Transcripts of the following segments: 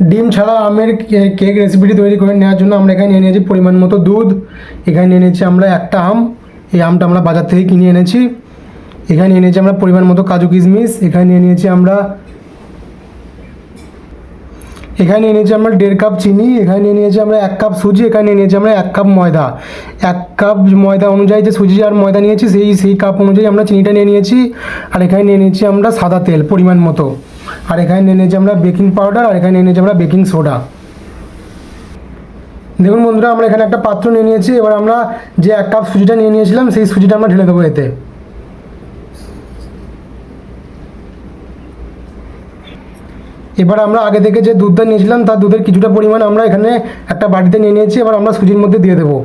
ডিম ছাড়া আমের কেক রেসিপিটি তৈরি করে নেওয়ার জন্য আমরা এখানে নিয়ে নিয়েছি পরিমাণ মতো দুধ। এখানে নিয়ে নিয়েছি আমরা একটা আম। এই আমটা আমরা বাজার থেকে কিনে এনেছি। এখানে নিয়ে নিয়েছি আমরা পরিমাণ মতো কাজু কিশমিশ। এখানে নিয়ে নিয়েছি আমরা এখানে নিয়ে নিয়েছি আমরা দেড় কাপ চিনি। এখানে নিয়ে নিয়েছি আমরা এক কাপ সুজি। এখানে নিয়ে নিয়েছি আমরা এক কাপ ময়দা। এক কাপ ময়দা অনুযায়ী যে সুজি আর ময়দা নিয়েছি, সেই সেই কাপ অনুযায়ী আমরা চিনিটা নিয়ে নিয়েছি। আর এখানে নিয়ে নিয়েছি আমরা সাদা তেল পরিমাণ মতো। আর এখানে নিয়ে নিয়েছি আমরা বেকিং পাউডার, আর এখানে নিয়ে নিয়েছি আমরা বেকিং সোডা। দেখুন বন্ধুরা, আমরা এখানে একটা পাত্র নিয়ে নিয়েছি। এবার আমরা যে এক কাপ সুজিটা নিয়ে নিয়েছিলাম, সেই সুজিটা আমরা ঢেলে দেবো এতে। এবার আমরা আগে থেকে যে দুধটা নিয়েছিলাম, তার দুধের কিছুটা পরিমাণ আমরা এখানে একটা বাটিতে নিয়ে নিয়েছি। এবার আমরা সুজির মধ্যে দিয়ে দেবো।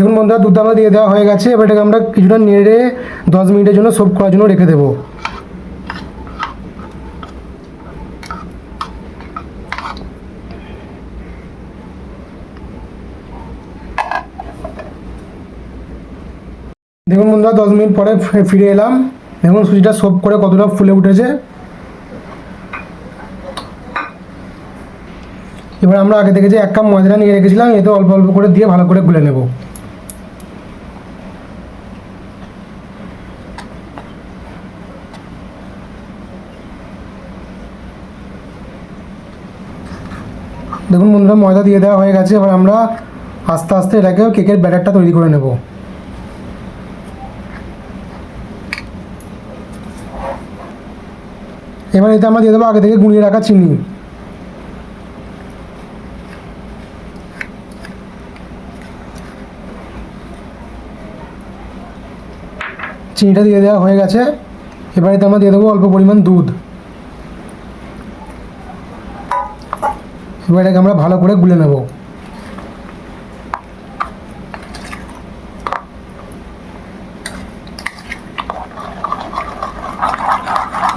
দেখুন বন্ধুরা দুধ আমরা দিয়ে দেওয়া হয়ে গেছে। এবার এটাকে আমরা কিছুটা নেড়ে দশ মিনিটের জন্য সোপ করার জন্য রেখে দেবো। দেখুন বন্ধুরা, দশ মিনিট পরে ফিরে এলাম। দেখুন সুজিটা সোপ করে কতটা ফুলে উঠেছে। এবার আমরা আগে থেকে যে এক কাপ ময়দাটা নিয়ে রেখেছিলাম, এতে অল্প অল্প করে দিয়ে ভালো করে গুলে নেব। দেখুন বন্ধুরা, ময়দা দিয়ে দেওয়া হয়ে গেছে, এবার আমরা আস্তে আস্তে এটাকে কেকের ব্যাটারটা তৈরি করে নেব। এবার এতে আমরা দিয়ে দেবো আগে থেকে গুঁড়িয়ে রাখা চিনি। চিনিটা দিয়ে দেওয়া হয়ে গেছে, এবার এতে আমরা দিয়ে দেবো অল্প পরিমাণ দুধ। এবার এটাকে আমরা ভালো করে গুলে নেব।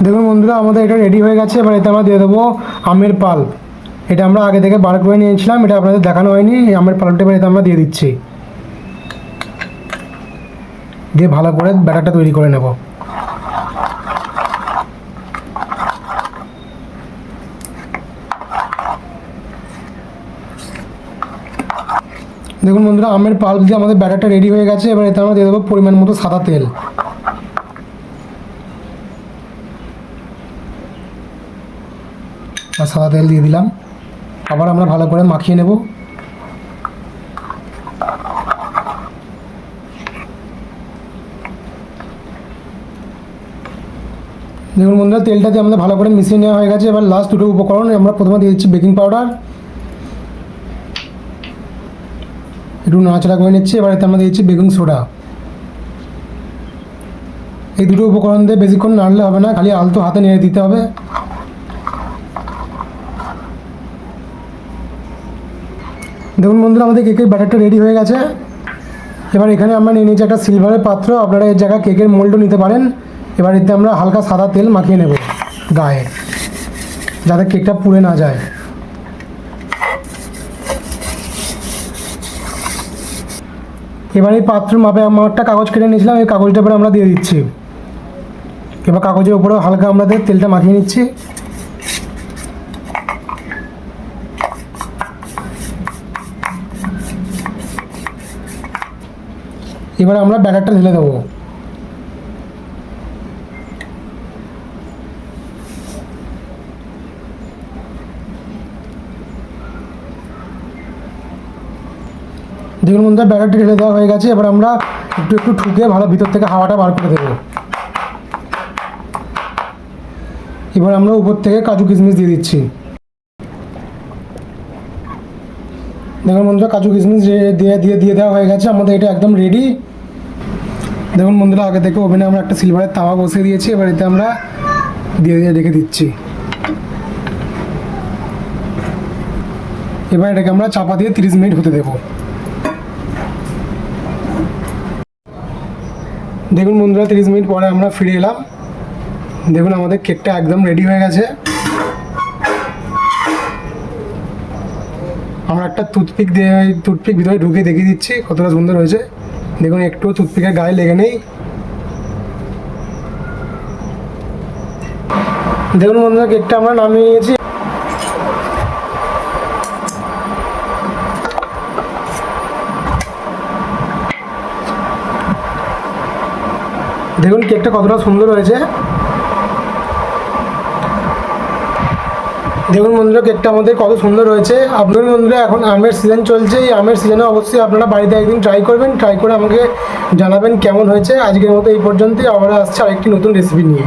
দেখুন বন্ধুরা, আমাদের এটা রেডি হয়ে গেছে। এবার এতে আমরা দিয়ে দেবো আমের পাল। এটা আমরা আগে থেকে বার করে নিয়েছিলাম, এটা আপনাদের দেখানো হয়নি। আমের পালটা এবার এতে আমরা দিয়ে দিচ্ছি। দিয়ে ভালো করে ব্যাটারটা তৈরি করে নেব। দেখুন বন্ধুরা, আমের পাল্প দিয়ে আমাদের ব্যাটারটা রেডি হয়ে গেছে, এবার এতে আমরা দিয়ে দেবো পরিমাণ মতো সাদা তেল। আর সাদা তেল দিয়ে দিলাম। আবার আমরা ভালো করে মাখিয়ে নেব। দেখুন বন্ধুরা, তেলটা দিয়ে আমাদের ভালো করে মিশিয়ে নেওয়া হয়ে গেছে। এবার লাস্ট দুটো উপকরণ, আমরা প্রথমে দিয়ে দিচ্ছি বেকিং পাউডার একটু নাড়াচাড়া করে নিচ্ছি, এবার এতে আমরা দিয়ে দিচ্ছি বেকিং সোডা। এই দুটো উপকরণ দিয়ে বেশিক্ষণ নাড়লে হবে না, খালি আলতো হাতে নেড়ে দিতে হবে। দেখুন বন্ধুরা, আমাদের কেকের ব্যাটারটা রেডি হয়ে গেছে। এবার এখানে আমরা নিয়ে নিয়েছি একটা সিলভারের পাত্র, আপনারা এর জায়গায় কেকের মোল্ডও নিতে পারেন। এবার এতে আমরা হালকা সাদা তেল মাখিয়ে নেব গায়ে, যাতে কেকটা পুড়ে না যায়। এবার এই পাত্র মাপে আমার একটা কাগজ কেটে নিয়েছিলাম, এই কাগজটা এবার আমরা দিয়ে দিচ্ছি। এবার কাগজের উপরেও হালকা আমরা তেলটা মাখিয়ে নিচ্ছি। এবার আমরা ব্যাটারটা ঢেলে দেবো। দেখুন বন্ধুরা, ব্যাটারটা ঢেলে দেওয়া হয়ে গেছে। এবার আমরা একটু একটু ঠুকে ভালো ভিতর থেকে হাওয়াটা বার করে দেবো। এবার আমরা উপর থেকে কাজু কিশমিশ দিয়ে দিচ্ছি। দেখুন বন্ধুরা, কাজু কিশমিশ দিয়ে দিয়ে দিয়ে দেওয়া হয়ে গেছে। আমাদের এটা একদম রেডি দেখুন বন্ধুরা, আগে থেকে ওভেনে আমরা একটা সিলভারের তাওয়া বসিয়ে দিয়েছি। এবার এতে আমরা দিয়ে দিয়ে রেখে দিচ্ছি। এবার এটাকে আমরা চাপা দিয়ে তিরিশ মিনিট হতে দেবো। দেখুন বন্ধুরা, তিরিশ মিনিট পরে আমরা ফিরে এলাম। দেখুন, আমাদের কেকটা একদম রেডি হয়ে গেছে। আমরা একটা টুথপিক দিয়ে টুথপিক ভিতরে ঢুকে দেখিয়ে দিচ্ছি, কতটা সুন্দর হয়েছে। দেখুন একটু টুথপিকের গায়ে লেগে নেই। দেখুন বন্ধুরা, কেকটা আমরা নামিয়ে নিয়েছি। দেখুন কেকটা কতটা সুন্দর হয়েছে। দেখুন বন্ধুরা, কেকটা আমাদের কত সুন্দর হয়েছে। আপনার বন্ধুরা, এখন আমের সিজন চলছে। এই আমের সিজনে অবশ্যই আপনারা বাড়িতে একদিন ট্রাই করবেন। ট্রাই করে আমাকে জানাবেন কেমন হয়েছে। আজকের মতো এই পর্যন্তই। আবার আসছে আরেকটি নতুন রেসিপি নিয়ে।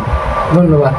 ধন্যবাদ।